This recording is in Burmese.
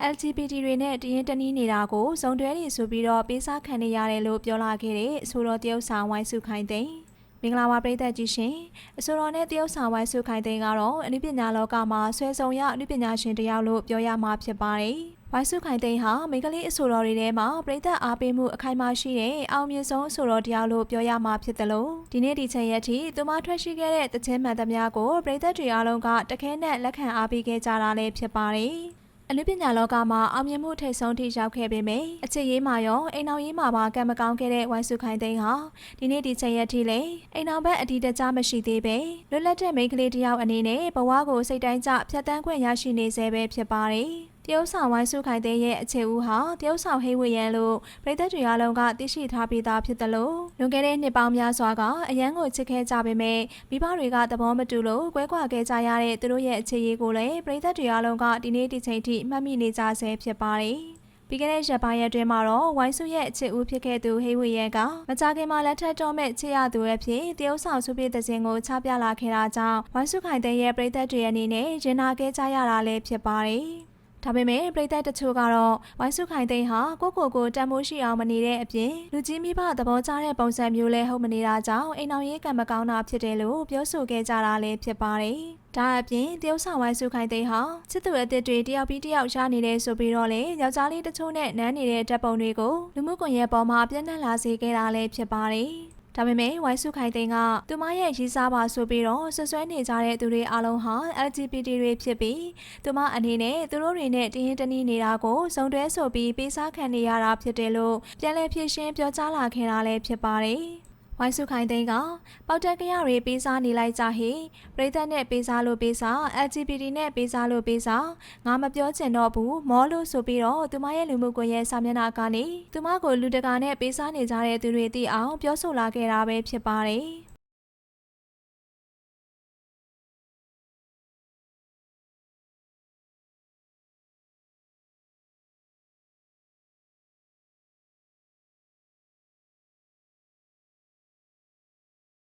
LGBT တွေနဲ့တရင်တနည်းနေတာကိုဇုံတွဲနေဆိုပြီးတော့ပေးစားခံနေရတယ်လို့ပြောလာခဲ့တဲ့အဆိုတော်တရုတ်ဆောင်ဝိုင်းစုခိုင်သိန်းမင်္ဂလာပါပရိသတ်ကြီးရှင်အဆိုတော်နဲ့တရုတ်ဆောင်ဝိုင်းစုခိုင်သိန်းကတော့အနုပညာလောကမှာဆွဲဆောင်ရအနုပညာရှင်တစ်ယောက်လို့ပြောရမှာဖြစ်ပါတယ်ဝိုင်းစုခိုင်သိန်းဟာမိန်းကလေးအဆိုတော်တွေထဲမှာပရိသတ်အားပေးမှုအခိုင်အမာရှိတဲ့အောင်မြင်ဆုံးအဆိုတော်တစ်ယောက်လို့ပြောရမှာဖြစ်တယ်လို့ဒီနေ့ဒီချိန်ရက်ထိသူမထွက်ရှိခဲ့တဲ့တခြင်းမှန်သမျှကိုပရိသတ်တွေအားလုံးကတခဲနဲ့လက်ခံအားပေးခဲ့ကြတာလည်းဖြစ်ပါတယ် အနုပညာလောကမှာအောင်မြင်မှုထိပ်ဆုံးထိရောက်ခဲ့ပေမယ့်အချစ်ရေးမှာရောအိမ်အောင်ရေးမှာပါကံမကောင်းခဲ့တဲ့ဝိုင်းစုခိုင်သိန်းဟာဒီနေ့ဒီချိန်ရက်ထိလေအိမ်အောင်ဘက်အတီးတကြမရှိသေးပဲလွတ်လပ်တဲ့မိန်းကလေးတစ်ယောက်အနေနဲ့ဘဝကိုစိတ်တိုင်းကျဖြတ်တန်းခွင့်ရရှိနေစေပဲဖြစ်ပါတယ် တရုတ်ဆောင်ဝိုင်းစုခိုင်သိန်းရဲ့အခြေဦးဟာတရုတ်ဆောင်ဟိဝေရန်လို့ပြည်သက်တွေအားလုံးကသိရှိထားပြီးသားဖြစ်တယ်လို့လွန်ခဲ့တဲ့နှစ်ပေါင်းများစွာကအရန်ကိုချစ်ခဲ့ကြပေမဲ့မိဘတွေကသဘောမတူလို့ကွဲကွာခဲ့ကြရတဲ့သူတို့ရဲ့အခြေရေးကိုလည်းပြည်သက်တွေအားလုံးကဒီနေ့ဒီချိန်ထိမှတ်မိနေကြဆဲဖြစ်ပါတယ်။ပြီးခဲ့တဲ့ရက်ပိုင်းရက်တွင်မှာတော့ဝိုင်းစုရဲ့အချစ်ဦးဖြစ်ခဲ့သူဟိဝေရဲကမကြခင်မှာလက်ထက်တော်မဲ့ချစ်ရသူရဲ့ဖြစ်တရုတ်ဆောင်စုပြည့်တဲ့စဉ်ကိုချပြလာခဲ့တာကြောင့်ဝိုင်းစုခိုင်တဲ့ရဲ့ပြည်သက်တွေအနေနဲ့ရင်နာခဲ့ကြရတာလည်းဖြစ်ပါတယ်။ ဒါပေမဲ့ပြည်သက်တချို့ကတော့ဝိုင်းစုခိုင်သိန်းဟာကိုကိုကိုတန်မိုးရှိအောင်မနေတဲ့အပြင်လူကြီးမိဘသဘောကျတဲ့ပုံစံမျိုးလဲဟုတ်မနေတာကြောင့်အိမ်အောင်ရေးကံမကောင်းတာဖြစ်တယ်လို့ပြောဆိုခဲ့ကြတာလည်းဖြစ်ပါတယ်။ဒါအပြင်တရုတ်ဆောင်ဝိုင်းစုခိုင်သိန်းဟာချစ်သူအသစ်တွေတယောက်ပြီးတယောက်ရှားနေတယ်ဆိုပြီးတော့လေယောက်ျားလေးတချို့နဲ့နန်းနေတဲ့ဓာတ်ပုံတွေကိုလူမှုကွန်ရက်ပေါ်မှာပြန့်နှံ့လာစေခဲ့တာလည်းဖြစ်ပါတယ်။ ဒါပေမဲ့ဝိုင်းစုခိုင်သိန်းကသူမရဲ့ရေးစားပါဆိုပြီးတော့ဆွဆွဲနေကြတဲ့သူတွေအလုံးဟာ LGBT တွေဖြစ်ပြီးသူမအနေနဲ့သူတို့တွေနဲ့တင်းရင်တနည်းနေတာကိုစုံတွဲဆိုပြီးပေးစားခံနေရတာဖြစ်တယ်လို့ပြန်လည်ဖြေရှင်းပြောကြားလာခဲ့တာလည်းဖြစ်ပါတယ်။ ဝိုင်းစုခိုင်သိန်းကပေါက်တက်ကရတွေပေးစားနေလိုက်ကြဟိပရိသတ်နဲ့ပေးစားလို့ပေးစား LGBT နဲ့ပေးစားလို့ပေးစားငါမပြောချင်တော့ဘူးမောလို့ဆိုပြီးတော့သူမရဲ့လူမှုကွန်ရက်စာမျက်နှာကနေသူမကိုလူတကာနဲ့ပေးစားနေကြတဲ့သူတွေသိအောင်ပြောဆိုလာခဲ့တာပဲဖြစ်ပါတယ်။